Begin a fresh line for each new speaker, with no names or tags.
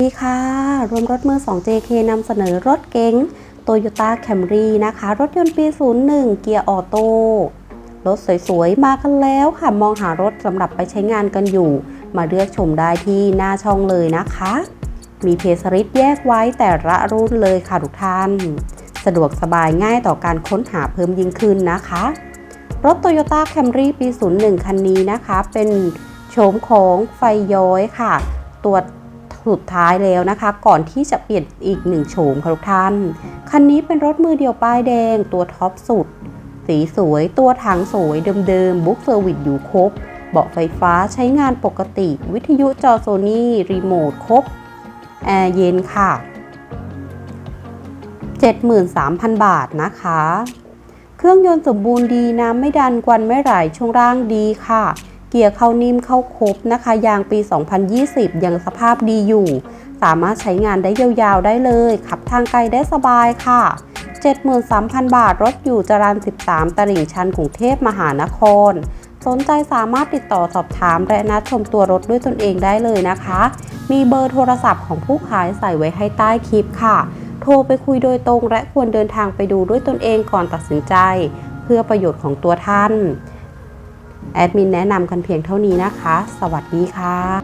สวัสดีค่ะ รวมรถมือ 2 JK นำเสนอรถเก๋ง Toyota Camry นะคะ รถยนต์ปี 01 เกียร์ออโต้ รถสวยๆ มากันแล้วค่ะ มองหารถสำหรับไปใช้งานกันอยู่ มาเลือกชมได้ที่หน้าช่องเลยนะคะ มีเพสริตแยกไว้แต่ละรุ่นเลยค่ะทุกท่าน สะดวกสบายง่ายต่อการค้นหาเพิ่มยิ่งขึ้นนะคะ รถ Toyota Camry ปี 01 คันนี้นะคะ เป็นโฉมของไฟย้อยค่ะ ตัว สุดท้ายแล้วนะคะ ก่อนที่จะเปลี่ยนอีกหนึ่งโฉมค่ะทุกท่าน คันนี้เป็นรถมือเดียวป้ายแดง ตัวท็อปสุด สีสวย ตัวถังสวยเดิมๆบุ๊กเซอร์วิสอยู่ครบ เบาะไฟฟ้าใช้งานปกติ วิทยุจอโซนี่ รีโมทครบ แอร์เย็นค่ะ 73,000 บาทนะคะ เครื่องยนต์สมบูรณ์ดีน้ำไม่ดันควันไม่ไหลช่วงล่างดีค่ะ เกียร์เข้านิ่มเข้าครบนะคะ ยางปี 2020 ยังสภาพดีอยู่ สามารถใช้งานได้ยาวๆได้เลย ขับทางไกลได้สบายค่ะ 73,000 บาท รถอยู่จรัญ13 ตลิ่งชันกรุงเทพมหานคร สนใจสามารถติดต่อสอบถามและนัดชมตัวรถด้วยตนเองได้เลยนะคะ มีเบอร์โทรศัพท์ของผู้ขายใส่ไว้ให้ใต้คลิปค่ะ โทรไปคุยโดยตรงและควรเดินทางไปดูด้วยตนเองก่อนตัดสินใจ เพื่อประโยชน์ของตัวท่าน แอดมินแนะนำกันเพียงเท่านี้นะคะ สวัสดีค่ะ